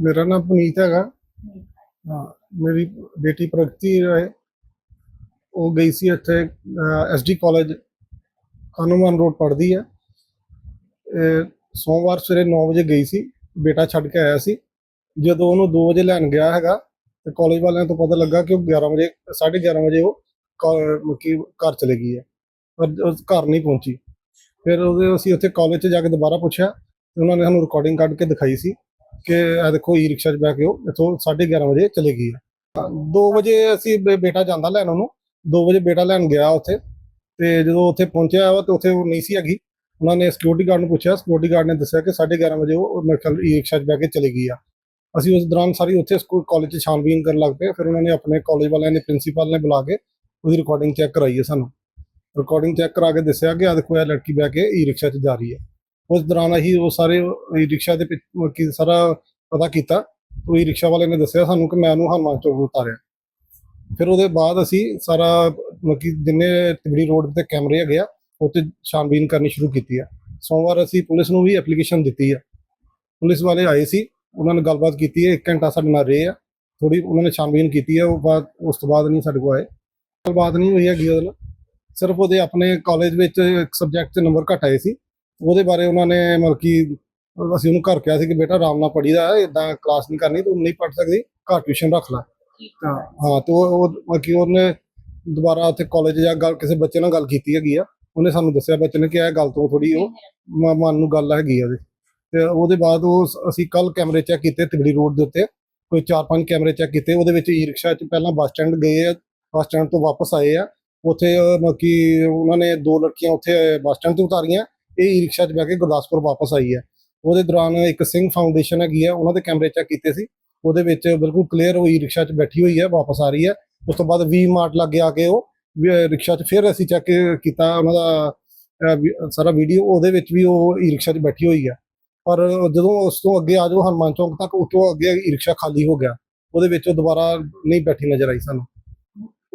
ਮੇਰਾ ਨਾਮ ਪੁਨੀਤ ਹੈਗਾ। ਹਾਂ, ਮੇਰੀ ਬੇਟੀ ਪ੍ਰਗਤੀ ਹੈ। ਉਹ ਗਈ ਸੀ ਇੱਥੇ ਐਸਡੀ ਕਾਲਜ ਹਨੂੰਮਾਨ ਰੋਡ ਪੜ੍ਹਦੀ ਹੈ। ਸੋਮਵਾਰ ਸਵੇਰੇ 9 ਵਜੇ ਗਈ ਸੀ, ਬੇਟਾ ਛੱਡ ਕੇ ਆਇਆ ਸੀ। ਜਦੋਂ ਉਹਨੂੰ 2 ਵਜੇ ਲੈਣ ਗਿਆ ਹੈਗਾ, ਤੇ ਕਾਲਜ ਵਾਲਿਆਂ ਤੋਂ ਪਤਾ ਲੱਗਾ ਕਿ ਉਹ 11 ਵਜੇ 11:30 ਵਜੇ ਉਹ ਕਾ- ਮਤਲਬ ਕਿ ਘਰ ਚਲੇ ਗਈ ਹੈ। ਪਰ ਉਹ ਘਰ ਨਹੀਂ ਪਹੁੰਚੀ। ਫਿਰ ਉਹਦੇ ਅਸੀਂ ਉੱਥੇ ਕਾਲਜ 'ਚ ਜਾ ਕੇ ਦੁਬਾਰਾ ਪੁੱਛਿਆ, ਤੇ ਉਹਨਾਂ ਨੇ ਸਾਨੂੰ ਰਿਕਾਰਡਿੰਗ ਕੱਢ ਕੇ ਦਿਖਾਈ ਸੀ। ਕਿ ਇਹ ਦੇਖੋ ਈ ਰਿਕਸ਼ਾ 'ਚ ਬਹਿ ਕੇ ਉਹ ਇੱਥੋਂ 11:30 ਵਜੇ ਚਲੇ ਗਈ ਹੈ। 2 ਵਜੇ ਅਸੀਂ ਬੇ- ਬੇਟਾ ਜਾਂਦਾ ਲੈਣ ਉਹਨੂੰ 2 ਵਜੇ ਬੇਟਾ ਲੈਣ ਗਿਆ ਉੱਥੇ ਤੇ ਜਦੋਂ ਉੱਥੇ ਪਹੁੰਚਿਆ ਵਾ ਤੇ ਉੱਥੇ ਉਹ ਨਹੀਂ ਸੀ ਹੈਗੀ, ਉਹਨਾਂ ਨੇ ਸਿਕਿਉਰਿਟੀ ਗਾਰਡ ਨੂੰ ਪੁੱਛਿਆ ਸਿਕਿਉਰਿਟੀ ਗਾਰਡ ਨੇ ਦੱਸਿਆ ਕਿ 11:30 ਵਜੇ ਉਹ ਮੇਰੇ ਖਿਆਲ ਈ ਰਿਕਸ਼ਾ 'ਚ ਬਹਿ ਕੇ ਚਲੇ ਗਈ ਆ। ਅਸੀਂ ਉਸ ਦੌਰਾਨ ਸਾਰੀ ਉੱਥੇ ਸਕੂਲ ਕਾਲਜ 'ਚ ਛਾਣਬੀਨ ਕਰਨ ਲੱਗ ਪਏ, ਫਿਰ ਉਹਨਾਂ ਨੇ ਆਪਣੇ ਕਾਲਜ ਵਾਲਿਆਂ ਨੇ ਪ੍ਰਿੰਸੀਪਲ ਨੇ ਬੁਲਾ ਕੇ ਉਹਦੀ ਰਿਕਾਰਡਿੰਗ ਚੈੱਕ ਕਰਾਈ ਹੈ ਸਾਨੂੰ। ਰਿਕਾਰਡਿੰਗ ਚੈੱਕ ਕਰਾ ਕੇ ਦੱਸਿਆ ਕਿ ਆ ਦੇਖੋ ਇਹ ਲੜਕੀ ਬਹਿ ਕੇ ਈ ਰਿਕਸ਼ਾ 'ਚ ਜਾ ਰਹੀ ਹੈ। ਉਸ ਦੌਰਾਨ ਅਸੀਂ ਉਹ ਸਾਰੇ ਈ ਰਿਕਸ਼ਾ ਦੇ ਪਿੱਛ- ਮਤਲਬ ਕਿ ਸਾਰਾ ਪਤਾ ਕੀਤਾ। ਉਹ ਈ ਰਿਕਸ਼ਾ ਵਾਲੇ ਨੇ ਦੱਸਿਆ ਸਾਨੂੰ ਕਿ ਮੈਂ ਉਹਨੂੰ ਹਨੂੰਮਾਨ ਚੌਕ ਉਤਾਰਿਆ। ਫਿਰ ਉਹਦੇ ਬਾਅਦ ਅਸੀਂ ਸਾਰਾ, ਮਤਲਬ ਕਿ ਜਿੰਨੇ ਤਿਬੜੀ ਰੋਡ ਤੇ ਕੈਮਰੇ ਹੈਗੇ ਆ ਉੱਤੇ ਛਾਨਬੀਨ ਕਰਨੀ ਸ਼ੁਰੂ ਕੀਤੀ ਆ। ਸੋਮਵਾਰ ਅਸੀਂ ਪੁਲਿਸ ਨੂੰ ਵੀ ਐਪਲੀਕੇਸ਼ਨ ਦਿੱਤੀ ਆ। ਪੁਲਿਸ ਵਾਲੇ ਆਏ ਸੀ, ਉਹਨਾਂ ਨੇ ਗੱਲਬਾਤ ਕੀਤੀ ਹੈ 1 ਘੰਟਾ ਸਾਡੇ ਨਾਲ ਰਹੇ ਆ। ਥੋੜੀ ਉਹਨਾਂ ਨੇ ਛਾਨਬੀਨ ਕੀਤੀ ਹੈ ਉਹ ਬਾਅਦ, ਉਸ ਤੋਂ ਬਾਅਦ ਨਹੀਂ ਸਾਡੇ ਕੋਲ ਆਏ। ਗੱਲਬਾਤ ਨਹੀਂ ਹੋਈ ਹੈਗੀ ਉਹਦੇ ਨਾਲ। ਸਿਰਫ ਉਹਦੇ ਆਪਣੇ ਕਾਲਜ ਵਿੱਚ ਇੱਕ ਸਬਜੈਕਟ 'ਚ ਨੰਬਰ ਘੱਟ ਆਏ ਸੀ। ਉਹਦੇ ਬਾਰੇ ਉਹਨਾਂ ਨੇ ਮਤਲਬ ਕਿ ਅਸੀਂ ਉਹਨੂੰ ਘਰ ਕਿਹਾ ਸੀ ਕਿ ਬੇਟਾ ਆਰਾਮ ਨਾਲ ਪੜੀਦਾ ਇਦਾਂ ਕਲਾਸ ਨਹੀਂ ਕਰਨੀ ਤੂੰ ਨਹੀਂ ਪੜ ਸਕਦੀ ਘਰ ਟਿਊਸ਼ਨ ਰੱਖ ਲੈ। ਹਾਂ। ਤੇ ਉਹ ਮਤਲਬ ਕਿ ਉਹਨੇ ਦੁਬਾਰਾ ਉੱਥੇ ਕਾਲਜ ਜਾ ਗੱਲ ਕਿਸੇ ਬੱਚੇ ਨਾਲ ਗੱਲ ਕੀਤੀ ਹੈਗੀ ਆ ਉਹਨੇ ਸਾਨੂੰ ਦੱਸਿਆ ਬੱਚੇ ਨੇ ਕਿ ਇਹ ਗੱਲ ਤੋਂ ਥੋੜੀ ਉਹ ਮਨ ਨੂੰ ਗੱਲ ਹੈਗੀ ਆ ਉਹਦੇ। ਤੇ ਉਹਦੇ ਬਾਅਦ ਉਹ ਅਸੀਂ ਕੱਲ ਕੈਮਰੇ ਚੈੱਕ ਕੀਤੇ ਤਿਗੜੀ ਰੋਡ ਦੇ ਉੱਤੇ ਕੋਈ 4-5 ਕੈਮਰੇ ਚੈੱਕ ਕੀਤੇ ਉਹਦੇ ਵਿੱਚ ਈ ਰਿਕਸ਼ਾ 'ਚ ਪਹਿਲਾਂ ਬੱਸ ਸਟੈਂਡ ਗਏ ਆ ਬੱਸ ਸਟੈਂਡ ਤੋਂ ਵਾਪਸ ਆਏ ਆ ਉੱਥੇ ਮਤਲਬ ਕਿ ਉਹਨਾਂ ਨੇ ਦੋ ਲੜਕੀਆਂ ਉੱਥੇ ਬੱਸ ਸਟੈਂਡ ਤੇ ਉਤਾਰੀਆਂ ਇਹ ਈ ਰਿਕਸ਼ਾ 'ਚ ਬਹਿ ਕੇ ਗੁਰਦਾਸਪੁਰ ਵਾਪਸ ਆਈ ਹੈ। ਉਹਦੇ ਦੌਰਾਨ ਇੱਕ ਸਿੰਘ ਫਾਊਂਡੇਸ਼ਨ ਹੈਗੀ ਹੈ ਉਹਨਾਂ ਦੇ ਕੈਮਰੇ ਚੈੱਕ ਕੀਤੇ ਸੀ। ਉਹਦੇ ਵਿੱਚ ਬਿਲਕੁਲ ਕਲੀਅਰ ਉਹ ਈ ਰਿਕਸ਼ਾ 'ਚ ਬੈਠੀ ਹੋਈ ਹੈ ਵਾਪਸ ਆ ਰਹੀ ਹੈ। ਉਸ ਤੋਂ ਬਾਅਦ ਵੀ ਮਾਰਟ ਲੱਗੇ ਆ ਕੇ ਉਹ ਵੀ, ਰਿਕਸ਼ਾ 'ਚ ਫਿਰ ਅਸੀਂ ਚੈੱਕ ਕੀਤਾ ਉਹਨਾਂ ਦਾ ਸਾਰਾ ਵੀਡੀਓ ਉਹਦੇ ਵਿੱਚ ਵੀ ਉਹ ਈ ਰਿਕਸ਼ਾ 'ਚ ਬੈਠੀ ਹੋਈ ਹੈ। ਪਰ ਜਦੋਂ ਉਸ ਤੋਂ ਅੱਗੇ ਆ ਜਾਓ ਹਨੂੰਮਾਨ ਚੌਂਕ ਤੱਕ ਉਤੋਂ ਅੱਗੇ ਈ ਰਿਕਸ਼ਾ ਖਾਲੀ ਹੋ ਗਿਆ। ਉਹਦੇ ਵਿੱਚ ਉਹ ਦੁਬਾਰਾ ਨਹੀਂ ਬੈਠੀ ਨਜ਼ਰ ਆਈ ਸਾਨੂੰ।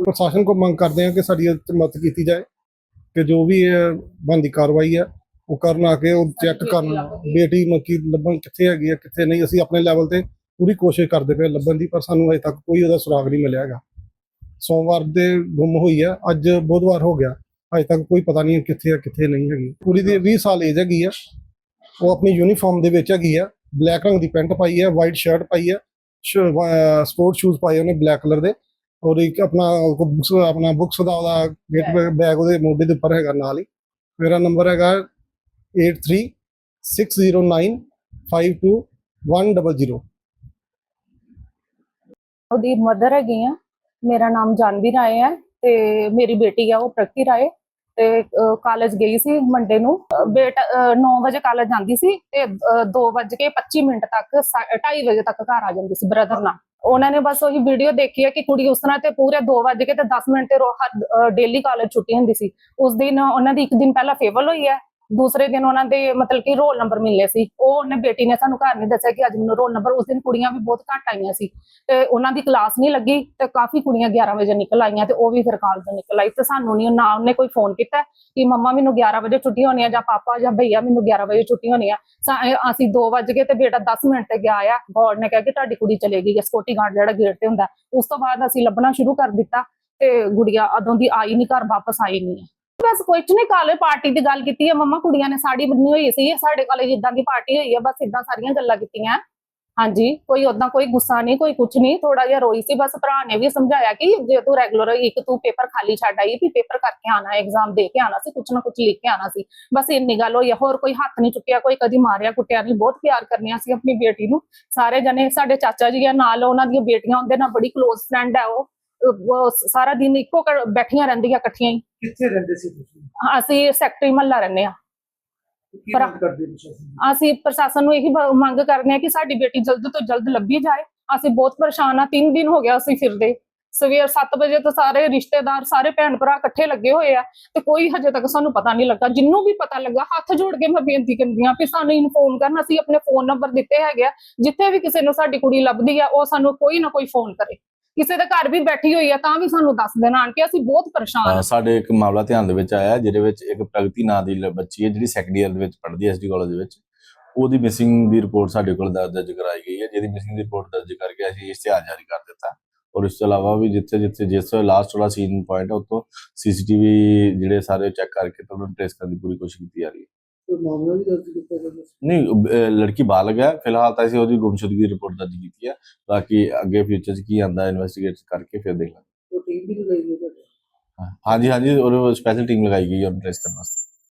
ਪ੍ਰਸ਼ਾਸਨ ਕੋ ਮੰਗ ਕਰਦੇ ਹਾਂ ਕਿ ਸਾਡੀ ਮਦਦ ਕੀਤੀ ਜਾਏ ਕਿ ਜੋ ਵੀ ਇਹ ਬਣਦੀ ਕਾਰਵਾਈ ਹੈ ਉਹ ਕਰਨ ਆ ਕੇ ਉਹ ਚੈੱਕ ਕਰਨ ਬੇਟੀ ਮੱਕੀ ਲੱਭਣ ਕਿੱਥੇ ਹੈਗੀ ਹੈ ਕਿੱਥੇ ਨਹੀਂ ਅਸੀਂ ਆਪਣੇ ਲੈਵਲ ਤੇ ਪੂਰੀ ਕੋਸ਼ਿਸ਼ ਕਰਦੇ ਪਏ ਲੱਭਣ ਦੀ ਪਰ ਸਾਨੂੰ ਅਜੇ ਤੱਕ ਕੋਈ ਉਹਦਾ ਸੁਰਾਗ ਨਹੀਂ ਮਿਲਿਆ ਹੈਗਾ। ਸੋਮਵਾਰ ਦੇ ਗੁੰਮ ਹੋਈ ਹੈ ਅੱਜ ਬੁੱਧਵਾਰ ਹੋ ਗਿਆ ਅਜੇ ਤੱਕ ਕੋਈ ਪਤਾ ਨਹੀਂ ਕਿੱਥੇ ਹੈ ਕਿੱਥੇ ਨਹੀਂ ਹੈਗੀ। ਕੁੜੀ ਦੀ 20 ਸਾਲ ਏਜ ਹੈਗੀ ਆ ਉਹ ਆਪਣੀ ਯੂਨੀਫਾਰਮ ਦੇ ਵਿੱਚ ਹੈਗੀ ਆ ਬਲੈਕ ਰੰਗ ਦੀ ਪੈਂਟ ਪਾਈ ਹੈ ਵਾਈਟ ਸ਼ਰਟ ਪਾਈ ਹੈ ਸਪੋਰਟ ਸ਼ੂਜ਼ ਪਾਏ ਉਹਨੇ ਬਲੈਕ ਕਲਰ ਦੇ ਔਰ ਇੱਕ ਆਪਣਾ ਬੁੱਕਸ ਆਪਣਾ ਬੁੱਕਸ ਦਾ ਉਹਦਾ ਗੇਟ ਬੈਗ ਉਹਦੇ ਮੋਢੇ ਦੇ ਉੱਪਰ ਹੈਗਾ ਨਾਲ ਹੀ। ਮੇਰਾ ਨੰਬਰ ਹੈਗਾ 8360952100 ਉਹਦੀ ਮਦਰ ਹੈਗੀ ਆ, ਮੇਰਾ ਨਾਮ ਜਾਨਵੀ ਰਾਏ ਹੈ ਤੇ ਮੇਰੀ ਬੇਟੀ ਆ ਉਹ ਪ੍ਰਗਤੀ ਰਾਏ ਤੇ ਕਾਲਜ ਗਈ ਸੀ ਮੰਡੇ ਨੂੰ। ਬੇਟਾ 9 ਵਜੇ ਕਾਲਜ ਜਾਂਦੀ ਸੀ ਤੇ 2:25 ਮਿੰਟ ਤੱਕ 2:30 ਵਜੇ ਤੱਕ ਘਰ ਆ ਜਾਂਦੀ ਸੀ ਬ੍ਰਦਰ ਨਾਲ। ਉਹਨਾਂ ਨੇ ਬਸ ਉਹੀ ਵੀਡੀਓ ਦੇਖੀ ਹੈ ਕਿ ਕੁੜੀ ਉਸ ਤਰ੍ਹਾਂ ਤੇ ਪੂਰੇ 2 ਵਜੇ ਤੇ 10 ਮਿੰਟ ਤੇ ਰੋ ਡੇਲੀ ਕਾਲਜ ਛੁੱਟੀ ਹੁੰਦੀ ਸੀ। ਉਸ ਦਿਨ ਉਹਨਾਂ ਦੀ ਇੱਕ ਦਿਨ ਪਹਿਲਾਂ ਫੇਵਲ ਹੋਈ ਹੈ ਦੂਸਰੇ ਦਿਨ ਉਹਨਾਂ ਦੇ ਮਤਲਬ ਕਿ ਰੋਲ ਨੰਬਰ ਮਿਲਨੇ ਸੀ। ਉਹ ਉਹਨੇ ਬੇਟੀ ਨੇ ਸਾਨੂੰ ਘਰ ਨਹੀਂ ਦੱਸਿਆ ਕਿ ਅੱਜ ਮੈਨੂੰ ਰੋਲ ਨੰਬਰ, ਉਸ ਦਿਨ ਕੁੜੀਆਂ ਵੀ ਬਹੁਤ ਘੱਟ ਆਈਆਂ ਸੀ। ਤੇ ਉਹਨਾਂ ਦੀ ਕਲਾਸ ਨਹੀਂ ਲੱਗੀ ਤੇ ਕਾਫੀ ਕੁੜੀਆਂ 11 ਵਜੇ ਨਿਕਲ ਆਈਆਂ ਤੇ ਉਹ ਵੀ ਫਿਰ ਕਾਲਜ ਤੋਂ ਨਿਕਲ ਆਈ ਤੇ ਸਾਨੂੰ ਨਹੀਂ, ਨਾ ਉਹਨੇ ਕੋਈ ਫੋਨ ਕੀਤਾ ਕਿ ਮੰਮਾ ਮੈਨੂੰ 11 ਵਜੇ ਛੁੱਟੀ ਹੋਣੀ ਆ ਜਾਂ ਪਾਪਾ ਜਾਂ ਭਈਆ ਮੈਨੂੰ 11 ਵਜੇ ਛੁੱਟੀ ਹੋਣੀ ਆ। ਅਸੀਂ 2 ਵਜ ਗਏ ਤੇ ਬੇਟਾ 10 ਮਿੰਟ ਤੇ ਗਿਆ ਆ। ਗੌਡ ਨੇ ਕਿਹਾ ਕਿ ਤੁਹਾਡੀ ਕੁੜੀ ਚਲੇ ਗਈ ਹੈ ਸਕਿਉਰਟੀ ਗਾਰਡ ਜਿਹੜਾ ਗੇਟ ਤੇ ਹੁੰਦਾ। ਉਸ ਤੋਂ ਬਾਅਦ ਅਸੀਂ ਲੱਭਣਾ ਸ਼ੁਰੂ ਕਰ ਦਿੱਤਾ ਤੇ ਗੁੜੀਆ ਅਦੋਂ ਦੀ ਆਈ ਨਹੀਂ, ਘਰ ਵਾਪਸ ਆਈ ਨਹੀਂ ਬਸ ਕੁਝ ਨਹੀਂ, ਕਾਲੇ ਪਾਰਟੀ ਦੀ ਗੱਲ ਕੀਤੀ ਹੈ ਮੰਮਾ ਕੁੜੀਆਂ ਨੇ ਸਾੜੀ ਬੰਨੀ ਹੋਈ ਸੀ, ਸਾਡੇ ਕਾਲਜ ਇਦਾਂ ਦੀ ਪਾਰਟੀ ਹੋਈ ਹੈ ਬਸ ਇਦਾਂ ਸਾਰੀਆਂ ਗੱਲਾਂ ਕੀਤੀਆਂ। ਹਾਂਜੀ, ਕੋਈ ਉਦਾਂ ਕੋਈ ਗੁੱਸਾ ਨਹੀਂ, ਕੋਈ ਕੁਝ ਨਹੀਂ ਥੋੜਾ ਜਿਹਾ ਰੋਈ ਸੀ, ਬਸ ਭਰਾ ਨੇ ਵੀ ਸਮਝਾਇਆ ਕਿ ਜੇ ਤੂੰ ਰੈਗੂਲਰ ਇੱਕ ਤੂੰ ਪੇਪਰ ਖਾਲੀ ਛੱਡ ਆਈ, ਵੀ ਪੇਪਰ ਕਰਕੇ ਆਣਾ ਐਗਜ਼ਾਮ ਦੇ ਕੇ ਆਣਾ ਸੀ ਕੁਝ ਨਾ ਕੁਝ ਲਿਖ ਕੇ ਆਣਾ ਸੀ। ਬਸ ਇੰਨੀ ਗੱਲ ਹੋਈ ਆ, ਹੋਰ ਕੋਈ ਹੱਥ ਨਹੀਂ ਚੁੱਕਿਆ, ਕੋਈ ਕਦੀ ਮਾਰਿਆ ਕੁੱਟਿਆ ਨਹੀਂ, ਬਹੁਤ ਪਿਆਰ ਕਰਨੀਆਂ ਸੀ ਆਪਣੀ ਬੇਟੀ ਨੂੰ। ਸਾਰੇ ਜਣੇ, ਸਾਡੇ ਚਾਚਾ ਜੀ ਨਾਲ, ਉਹਨਾਂ ਦੀਆਂ ਬੇਟੀਆਂ, ਉਹਦੇ ਨਾਲ ਬੜੀ ক্লোਜ਼ ਫਰੈਂਡ ਹੈ ਉਹ। ਸਾਰਾ ਦਿਨ ਇੱਕੋ ਘਰ ਬੈਠੀਆਂ ਰਹਿੰਦੀਆਂ ਇਕੱਠੀਆਂ ਹੀ। ਕਿੱਥੇ ਰਹਿੰਦੇ ਸੀ ਤੁਸੀਂ? ਅਸੀਂ ਸੈਕਟਰੀ ਮਹੱਲਾ ਰਹਿੰਦੇ ਆ ਕੀ ਪਰ- ਮੰਗ ਕਰਦੇ ਪ੍ਰਸ਼ਾਸਨ ਅਸੀਂ ਪ੍ਰਸ਼ਾਸਨ ਨੂੰ ਇਹੀ ਬ- ਮੰਗ ਕਰਨੇ ਆ ਕਿ ਸਾਡੀ ਬੇਟੀ ਜਲਦ ਤੋਂ ਜਲਦ ਲੱਭੀ ਜਾਏ। ਅਸੀਂ ਬਹੁਤ ਪਰੇਸ਼ਾਨ ਆ 3 ਦਿਨ ਹੋ ਗਿਆ ਅਸੀਂ ਫਿਰਦੇ। ਸਵੇਰ 7 ਵਜੇ ਤੋਂ ਸਾਰੇ ਰਿਸ਼ਤੇਦਾਰ ਸਾਰੇ ਭੈਣ ਭਰਾ ਇਕੱਠੇ ਲੱਗੇ ਹੋਏ ਆ ਤੇ ਕੋਈ ਹਜੇ ਤੱਕ ਸਾਨੂੰ ਪਤਾ ਨਹੀਂ ਲੱਗਾ। ਜਿੰਨੂੰ ਵੀ ਪਤਾ ਲੱਗਾ ਹੱਥ ਜੋੜ ਕੇ ਮੈਂ ਬੇਨਤੀ ਕਰਦੀ ਆ ਕਿ ਸਾਨੂੰ ਇਨਫੋਰਮ ਕਰਨ। ਅਸੀਂ ਆਪਣੇ ਫੋਨ ਨੰਬਰ ਦਿੱਤੇ ਹੈਗੇ ਆ। ਜਿੱਥੇ ਵੀ ਕਿਸੇ ਨੂੰ ਸਾਡੀ ਕੁੜੀ ਲੱਭਦੀ ਆ ਉਹ ਸਾਨੂੰ ਕੋਈ ਨਾ ਕੋਈ ਫੋਨ ਕਰੇ। ਕਿਸੇ ਦੇ ਘਰ ਵੀ ਬੈਠੀ ਹੋਈ ਆ ਤਾਂ ਵੀ ਸਾਨੂੰ ਦੱਸ ਦੇਣ ਆਣ ਕੇ ਅਸੀਂ ਬਹੁਤ ਪਰੇਸ਼ਾਨ ਆ। ਸਾਡੇ ਇੱਕ ਮਾਮਲਾ ਧਿਆਨ ਦੇ ਵਿੱਚ ਆਇਆ ਜਿਹਦੇ ਵਿੱਚ ਇੱਕ ਪ੍ਰਗਤੀ ਨਾਂ ਦੀ ਬੱਚੀ ਹੈ ਜਿਹੜੀ ਸੈਕੰਡ ਈਅਰ ਦੇ ਵਿੱਚ ਪੜ੍ਹਦੀ ਹੈ ਐਸਡੀ ਕਾਲਜ ਦੇ ਵਿੱਚ। ਉਹਦੀ ਮਿਸਿੰਗ ਦੀ ਰਿਪੋਰਟ ਸਾਡੇ ਕੋਲ ਦਰ- ਦਰਜ ਕਰਾਈ ਗਈ ਹੈ ਜਿਹਦੀ ਮਿਸਿੰਗ ਦੀ ਰਿਪੋਰਟ ਦਰਜ ਕਰਕੇ ਅਸੀਂ ਇਸ਼ਤਿਹਾਰ ਜਾਰੀ ਕਰ ਦਿੱਤਾ। ਔਰ ਇਸ ਤੋਂ ਇਲਾਵਾ ਵੀ ਜਿੱਥੇ ਜਿੱਥੇ ਜਿਸ ਲਾਸਟ ਵਾਲਾ ਸੀਨ ਪੁਆਇੰਟ ਹੈ ਉੱਥੋਂ ਸੀਸੀਟੀਵੀ ਜਿਹੜੇ ਸਾਰੇ ਚੈੱਕ ਕਰਕੇ ਤੇ ਉਹਨਾਂ ਨੂੰ ਟ੍ਰੇਸ ਕਰਨ ਦੀ ਪੂਰੀ ਕੋਸ਼ਿਸ਼ ਕੀਤੀ ਜਾ ਰਹੀ ਹੈ। ਕੋਈ ਮਾਮਲਾ ਵੀ ਦਰਜ ਕੀਤਾ ਗਿਆ ਸੀ? ਨਹੀਂ ਅਹ ਲੜਕੀ ਬਾਲਗ ਹੈ। ਫਿਲਹਾਲ ਤਾਂ ਅਸੀਂ ਉਹਦੀ ਗੁੰਮਸ਼ੁਦਗੀ ਰਿਪੋਰਟ ਦਰਜ ਕੀਤੀ ਹੈ। ਬਾਕੀ ਅੱਗੇ ਫਿਊਚਰ 'ਚ ਕੀ ਆਂਦਾ ਇਨਵੈਸਟੀਗੇਟ ਕਰਕੇ ਫਿਰ ਦੇਖਾਂਗੇ ਉਹ ਟੀਮ ਵੀ ਲਗਾਈ ਗਈ ਤੁਹਾਡੇ? ਹਾਂ- ਹਾਂਜੀ ਹਾਂਜੀ ਔਰ ਸਪੈਸ਼ਲ ਟੀਮ ਲਗਾਈ ਗਈ ਹੈ ਉਹਨੂੰ ਟ੍ਰੇਸ ਕਰਨ ਵਾਸਤੇ।